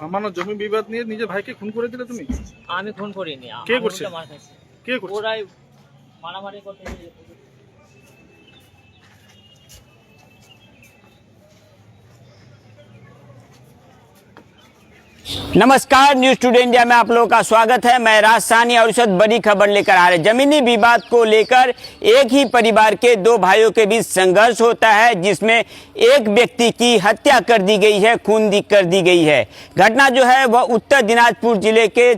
সামান্য জমি বিবাদ নিয়ে নিজের ভাইকে খুন করে দিলে তুমি? আমি খুন করিনি কে করছে? কে করছে? ওরাই মারামারি করতে नमस्कार न्यूज़ टुडे इंडिया में आप लोगों का स्वागत है। मैं राज सानी और इस बड़ी खबर लेकर आ रहे। जमीनी विवाद को लेकर एक ही परिवार के दो भाइयों के बीच संघर्ष होता है, जिसमें एक व्यक्ति की हत्या कर दी गई है, खून दी कर दी गई है। घटना जो है, वह उत्तर दिनाजपुर ज़िले के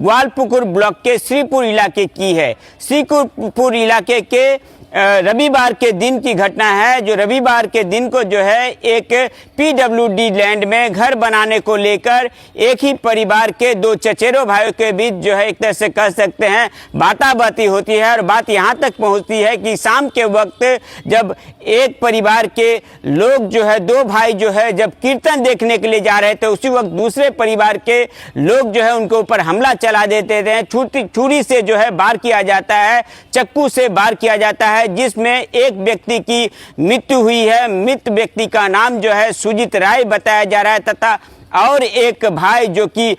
ग्वालपुकुर ब्लॉक के श्रीपुर इलाके की है। श्रीपुर इलाके के रविवार के दिन की घटना है, जो रविवार के दिन को जो है, एक पीडब्ल्यूडी लैंड में घर बनाने को लेकर एक ही परिवार के दो चचेरों भाइयों के बीच जो है, एक तरह से कह सकते हैं, बाताबाती होती है और बात यहाँ तक पहुँचती है कि शाम के वक्त जब एक परिवार के लोग जो है, दो भाई जो है, जब कीर्तन देखने के लिए जा रहे थे, उसी वक्त दूसरे परिवार के लोग जो है, उनके ऊपर हमला चला देते थे। छुरी से जो है, बार किया जाता है, चक्कू से बार किया जाता है जिसमें एक व्यक्ति की मृत्यु हुई है। मृत व्यक्ति का नाम जो है सुजीत राय बताया जा रहा है तथा और एक भाई जो कि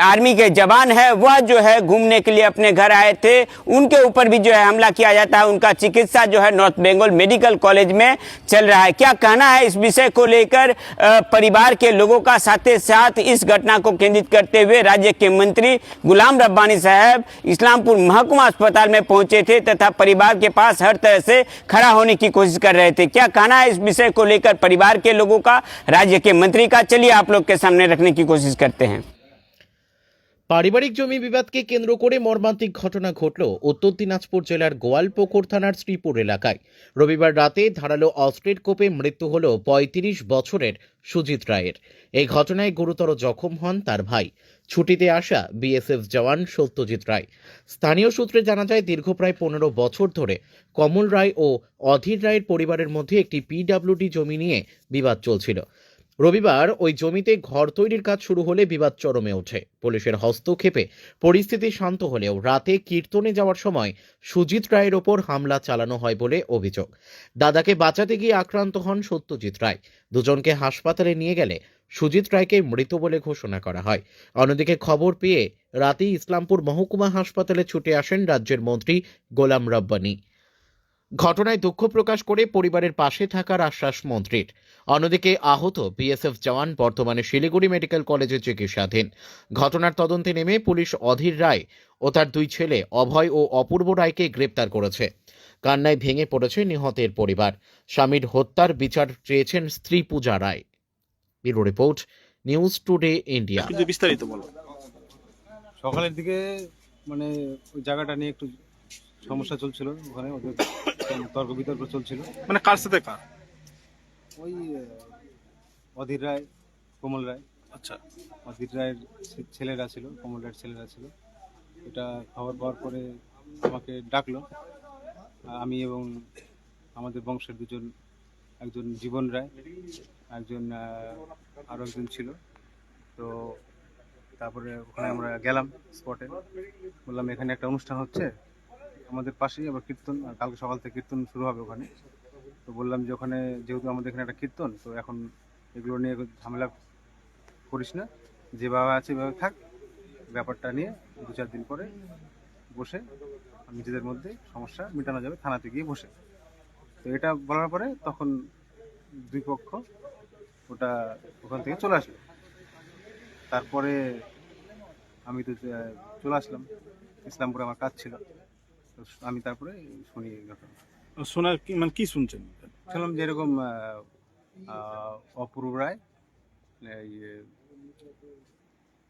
आर्मी के जवान है, वह जो है घूमने के लिए अपने घर आए थे। उनके ऊपर भी जो है हमला किया जाता है। उनका चिकित्सा जो है नॉर्थ बंगाल मेडिकल कॉलेज में चल रहा है। क्या कहना है इस विषय को लेकर परिवार के लोगों का साथ साथ इस घटना को केंद्रित करते हुए राज्य के मंत्री गुलाम रब्बानी साहब इस्लामपुर महकुमा अस्पताल में पहुँचे थे तथा परिवार के पास हर तरह से खड़ा होने की कोशिश कर रहे थे। क्या कहना है इस विषय को लेकर परिवार के लोगों का, राज्य के मंत्री का? चलिए आप लोग के सामने रखने की कोशिश करते हैं পারিবারিক জমি বিবাদকে কেন্দ্র করে মর্মান্তিক ঘটনা ঘটল উত্তর দিনাজপুর জেলার গোয়ালপুকুর থানার শ্রীপুর এলাকায় রবিবার রাতে ধারালো অস্ত্রের কোপে মৃত্যু হল পঁয়ত্রিশ বছরের সুজিত রায়ের এই ঘটনায় গুরুতর জখম হন তার ভাই ছুটিতে আসা বিএসএফ জওয়ান সত্যজিৎ রায় স্থানীয় সূত্রে জানা যায় দীর্ঘ প্রায় পনেরো বছর ধরে কমল রায় ও অধীর রায়ের পরিবারের মধ্যে একটি পিডাব্লিউডি জমি নিয়ে বিবাদ চলছিল রবিবার ওই জমিতে ঘর তৈরির কাজ শুরু হলে বিবাদ চরমে ওঠে। পুলিশের হস্তক্ষেপে পরিস্থিতি শান্ত হলেও রাতে কীর্তনে যাওয়ার সময় সুজিত রায়ের ওপর হামলা চালানো হয় বলে অভিযোগ। দাদাকে বাঁচাতে গিয়ে আক্রান্ত হন সত্যজিৎ রায়। দুজনকে হাসপাতালে নিয়ে গেলে সুজিত রায়কে মৃত বলে ঘোষণা করা হয়। অন্যদিকে খবর পেয়ে রাতেই ইসলামপুর মহকুমা হাসপাতালে ছুটে আসেন রাজ্যের মন্ত্রী গোলাম রব্বানী। ঘটনায় দুঃখ প্রকাশ করে পরিবারের পাশে থাকার আশ্বাস মন্ত্রীর। অন্যদিকে আহত বিএসএফ জওয়ান বর্তমানে শিলিগুড়ি মেডিকেল কলেজে চিকিৎসাধীন। ঘটনার তদন্তে নেমে পুলিশ অধীর রায় ও তার দুই ছেলে অভয় ও অপূর্ব রায়কে গ্রেপ্তার করেছে। কান্নায় ভেঙে পড়েছে নিহতের পরিবার। স্বামীর হত্যার বিচার চেয়েছেন স্ত্রী Puja Roy. Bureau report News Today India. কিন্তু বিস্তারিত বলো। সকালের দিকে মানে ওই জায়গাটা নিয়ে একটু সমস্যা চলছিল ওখানে। ওদের তর্ক বিতর্ক চলছিল। মানে কার সাথে কার? ওই অধীর রায় কমল রায়। আচ্ছা। অধীর রায়ের ছেলেরা ছিল কমল রায়ের ছেলেরা ছিল। এটা খবর পাওয়ার পরে আমাকে ডাকলো। আমি এবং আমাদের বংশের দুজন একজন জীবন রায় একজন আহ, আরও একজন ছিল। তো তারপরে ওখানে আমরা গেলাম স্পটে বললাম এখানে একটা অনুষ্ঠান হচ্ছে। আমাদের পাশেই আবার কীর্তন কালকে সকাল থেকে কীর্তন শুরু হবে ওখানে। তো বললাম যে ওখানে, যেহেতু আমাদের এখানে একটা কীর্তন, তো এখন এগুলো নিয়ে ঝামেলা করিস না। যেভাবে আছে এভাবে থাক, ব্যাপারটা নিয়ে দু চার দিন পরে বসে নিজেদের মধ্যে সমস্যা মেটানো যাবে থানাতে গিয়ে বসে। তো এটা বলার পরে তখন দুই পক্ষ ওটা ওখান থেকে চলে আসবে। তারপরে আমি তো চলে আসলাম। ইসলামপুরে আমার কাজ ছিল। তো আমি তারপরে শুনি এই ঘটনা শোনার কি মানে কি শুনছেন? শুনলাম যে এরকম আহ, অপূর্ব রায় এই, এ,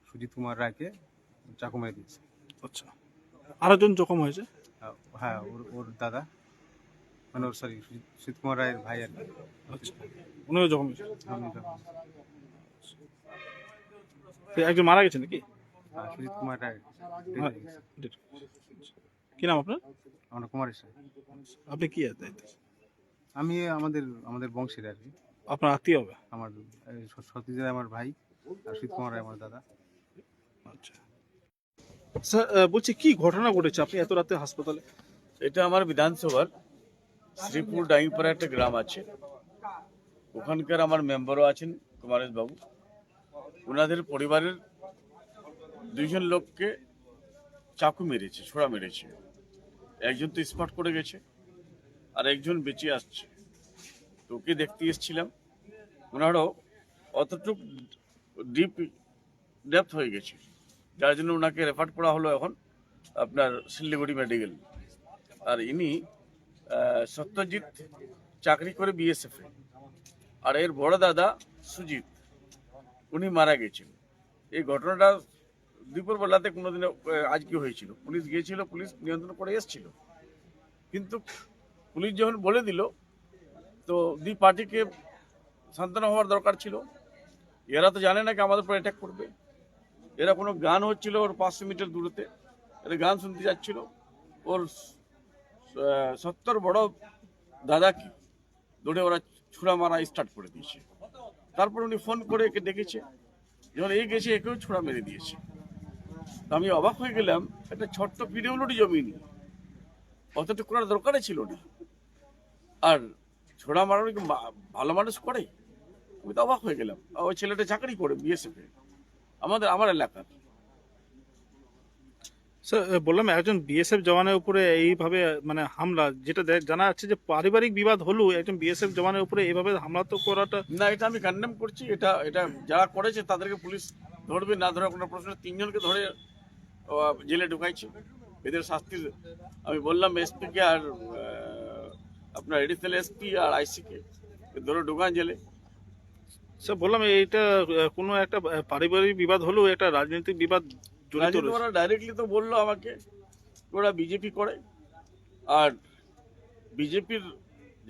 সুজিত কুমার রায়কে চাকু মেরে দিয়েছে। আচ্ছা। আরেকজন জখম হয়েছে? আহ, হ্যাঁ ওর ওর দাদা। মানে ওর সরি সুজিত কুমার রায়ের ভাই আর কি। আচ্ছা। উনিও জখম হয়েছে? আমি যখন- তো একজন মারা গেছে নাকি? আহ, সুজিত কুমার রায়। হ্যাঁ। কি নাম আপনার? আমরা কুমার আপনি কি দায়িত্ব? আমি আমাদের আমাদের বংশের আর কি। আপনার আত্মীয় হবে? আমার এই স- সতীশ রায় আমার ভাই আর সুজিত কুমার রায় আমার দাদা। আচ্ছা। স্যার বলছি কি ঘটনা ঘটেছে আপনি এত রাতে হাসপাতালে? এটা আমার বিধানসভার শ্রীপুর ডাইংপাড়া একটা গ্রাম আছে। ওখানকার আমার মেম্বারও আছেন কুমারেশ বাবু ওনাদের পরিবারের দুইজন লোককে চাকু মেরেছে, ছোড়া মেরেছে। একজন তো স্পট করে গেছে, আর একজন বেঁচে আসছে। তো ওকে দেখতে এসেছিলাম। ওনারও অতটুক ডিপ ডেপথ হয়ে গেছে। যার জন্য ওনাকে রেফার করা হলো এখন আপনার শিলিগুড়ি মেডিকেল আর ইনি সত্যজিৎ চাকরি করে বিএসএফ আর এর বড় দাদা সুজিত, উনি মারা গেছেন। এই ঘটনাটা দুপুরবেলাতে কোনোদিনও আহ, আজকে হয়েছিল? পুলিশ গিয়েছিল পুলিশ নিয়ন্ত্রণ করে এসেছিল। কিন্তু পুলিশ যখন বলে দিল তো দুই পার্টিকে সান্ত্বনা হওয়ার দরকার ছিল। এরা তো জানে না কি আমাদের উপর অ্যাটাক করবে। এরা কোনো গান হচ্ছিল ওর পাঁচশো মিটার দূরতে এরা গান শুনতে যাচ্ছিল। ওর সত্তর বড় দাদাকে দৌড়ে ওরা ছুড়া মারা স্টার্ট করে দিয়েছে। তারপর উনি ফোন করে একে ডেকেছে। যখন এই গেছে একেও ছোড়া মেরে দিয়েছে। আমি অবাক হয়ে গেলাম একটা ছোট্ট পিডিউলটি জমি নিয়ে অতটুকু করার দরকারই ছিল না। আর ছোড়া মারানো কি ভালো মানুষ করে? আমি তো অবাক হয়ে গেলাম। ওই ছেলেটা চাকরি করে বিএসএফ আমাদের আমার এলাকার। স্যার বললাম একজন বিএসএফ জওয়ানের উপরে এইভাবে মানে হামলা যেটা জানা যাচ্ছে যে পারিবারিক বিবাদ হলো একজন বিএসএফ জওয়ানের উপরে এইভাবে হামলা তো করাটা না এটা আমি কন্ডেম করছি। এটা এটা যারা করেছে তাদেরকে পুলিশ ধরবে না ধরে কোনো প্রশ্ন তিনজনকে ধরে জেলে ঢুকাইছে। এদের শাস্তি আমি বললাম এসপিকে আর আপনার এডিশনাল এসপি আর আইসিকে ধরে ঢুকান জেলে। স্যার বললাম এইটা কোনো একটা পারিবারিক বিবাদ হলেও একটা রাজনৈতিক বিবাদ জড়িত ওরা ডাইরেক্টলি তো বলল আমাকে ওরা বিজেপি করে। আর বিজেপির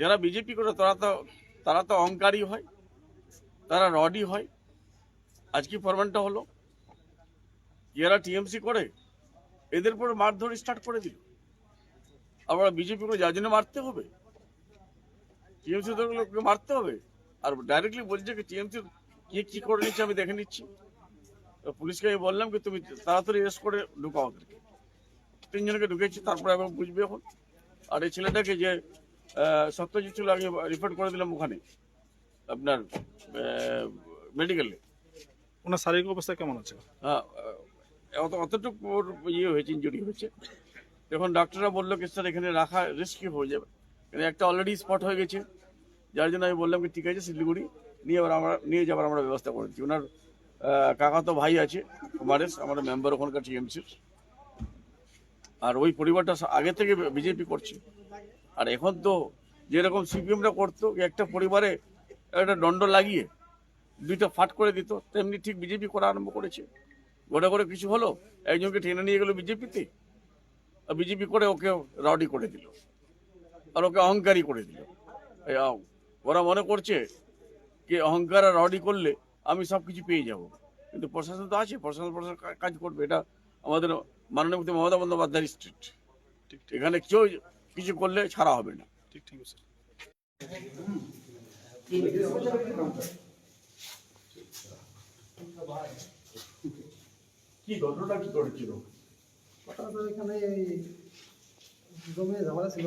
যারা বিজেপি করে তারা তো তারা তো অহংকারী হয় তারা রডি হয়। আজকে ফরমানটা হলো? যারা টিএমসি করে? এদের পরে মারধর স্টার্ট করে দিল। আবার বিজেপি করে যার জন্য মারতে হবে? টিএমসি লোককে মারতে হবে? আর ডাইরেক্টলি বলছে কি, টিএমসি কে কি করে নিচ্ছে আমি দেখে নিচ্ছি। পুলিশকে আমি বললাম কি, তুমি তাড়াতাড়ি রেস্ট করে ঢুকাও ওদেরকে। তিনজনকে ঢুকেছি, তারপরে আমি বুঝবে এখন। আর এই ছেলেটাকে যে সত্যজিৎ ছিল আগে রিপোর্ট করে দিলাম ওখানে, আপনার মেডিকেলে ওনার শারীরিক অবস্থা কেমন আছে? অত অতটুকু ইয়ে হয়েছে ইঞ্জুরি হয়েছে। তখন ডাক্তাররা বলল কি স্যার এখানে রাখা রিস্কি হয়ে যাবে। এখানে একটা অলরেডি স্পট হয়ে গেছে। যার জন্য আমি বললাম কি ঠিক আছে শিলিগুড়ি নিয়ে এবার আমরা নিয়ে যাবার আমরা ব্যবস্থা করেছি ওনার আহ, কাকাতো ভাই আছে কুমারেশ আমার মেম্বার ওখানকার টিএমসির আর ওই পরিবারটা আগে থেকে বিজেপি করছে। আর এখন তো যেরকম সিপিএমরা করতো একটা পরিবারে একটা দণ্ড লাগিয়ে দুইটা ফাট করে দিত তেমনি ঠিক বিজেপি করা আরম্ভ করেছে। ঘরে ঘরে কিছু হলো একজনকে টেনে নিয়ে গেল বিজেপিতে আর বিজেপি করে ওকে রাউডি করে দিল আর ওকে অহংকারী করে দিল। এই ওরা মনে করছে যে অহংকার আর রাউডি করলে আমি সব কিছু পেয়ে যাব। কিন্তু প্রশাসন তো আছে প্রশাসন প্রশাসন কাজ করবে এটা আমাদের মাননীয় মুখ্যমন্ত্রী মমতা বন্দ্যোপাধ্যায় স্ট্রিট ঠিক ঠিক। এখানে কেউ কিছু করলে ছাড়া হবে না। ঠিক ঠিক স্যার কি কি এখানে জমি ঝামেলা ছিল।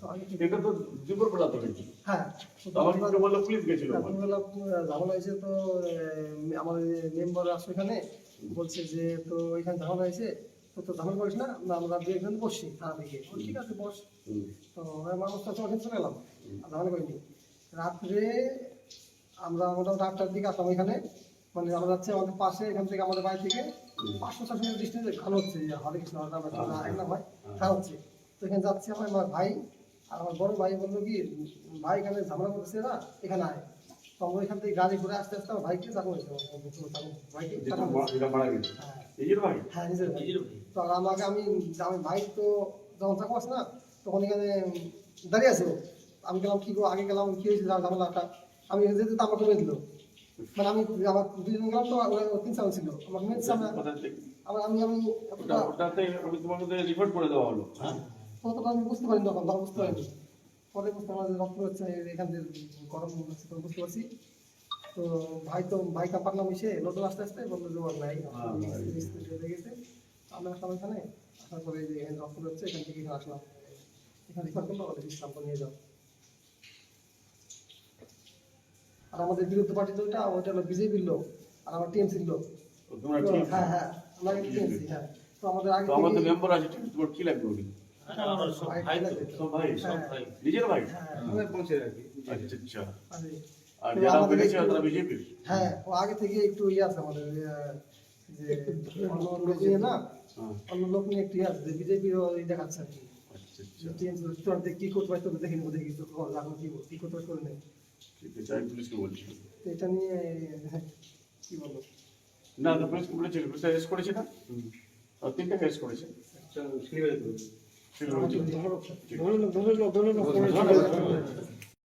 তো এটা তো দুপুর বেলা তো হয়েছিল হ্যাঁ। আমাকে বলল পুলিশ গেছিল? ওখানে। ঝামেলা হয়েছে তো আমার মেম্বার আসলো এখানে বলছে যে তো এখানে ঝামেলা হয়েছে তো তো ঝামেলা করিস না আমরা বসছি থানা থেকে ঠিক আছে বস। তো চলে গেলাম ঝামেলা করিনি। রাত্রে আমরা মোটামুটি আটটার দিকে আসলাম এখানে মানে আমরা যাচ্ছি আমাদের পাশে এখান থেকে আমাদের বাড়ি থেকে পাঁচশো ছশো মিটার ডিস্টেন্সে খাল হচ্ছে যে হরে কৃষ্ণ হরে রাম এক নাম হচ্ছে। তো এখানে যাচ্ছি আমার আমার ভাই আর আমার বড় ভাই বলল কি ভাই এখানে ঝামেলা করতেছে না এখানে আয়। তো আমরা এখান থেকে গাড়ি ঘুরে আসতে আসতে আমার ভাইকে চাকু হ্যাঁ। নিজের ভাই? হ্যাঁ তো আমাকে আমি আমি ভাই তো যখন চাকু আছে না তখন এখানে দাঁড়িয়ে আছে আমি গেলাম কি গো আগে গেলাম কি হয়েছে ঝামেলাটা। আমি যেতে তো আমাকে মেরে দিল মানে আমি আমার দুজন গেলাম তো ওরা তিন সাল ছিল। আমাকে মেরে দিচ্ছে আমরা- কোথা থেকে? আমার আমি আমি ওটা এতটা ওটাতে আমি তোমাকে রিপোর্ট করে দেওয়া হলো। হ্যাঁ। ততটা আমি বুঝতে পারিনি তখন তখন বুঝতে পারিনি। পরে বুঝতে পারলাম যে রক্ত হচ্ছে এখান থেকে গরম হচ্ছে বুঝতে পারছি। তো ভাই তো ভাই কাপারলাম এসে নতুন আস্তে আস্তে বলল যে ওর নাই। হয়ে গেছে। আমরা আসলাম এখানে আসার পরে যে এখানে রক্ত হচ্ছে এখান থেকে এখানে আসলাম এখানে করল নিয়ে যাও। আর আমাদের বিরুদ্ধে পার্টি তো ওটা ওটা হলো বিজেপির লোক আর আমার টিএমসির লোক। হ্যাঁ হ্যাঁ আমরা টিএমসি হ্যাঁ। তো আমাদের আগে আমাদের মেম্বার আছে তোমার কি লাগবে ওকে আমার সব ভাই লাগে তো। সব ভাই হ্যাঁ, নিজের ভাই? হ্যাঁ, আমাদের বংশের আর কি আচ্ছা আচ্ছা। আর। যারা বেড়েছে তারা বিজেপির হ্যাঁ ও আগে থেকে একটু ইয়ে আছে আমাদের যে লোক নিয়ে না হ্যাঁ। অন্য লোক নিয়ে একটু ইয়ে আছে বিজেপির ওই দেখাচ্ছে আর কি। আচ্ছা আচ্ছা। টিএমসি কি করতে পারতো দেখে নেব দেখি এখন কি কি করতে পারতো করে নেই। আমি পুলিশকে বলছি এটা নিয়ে হ্যাঁ, কি বলব না না পুলিশকে বলেছিল পুলিশ অ্যারেস্ট করেছে না আর তিনটা করেছে ধরো ধরো ধরো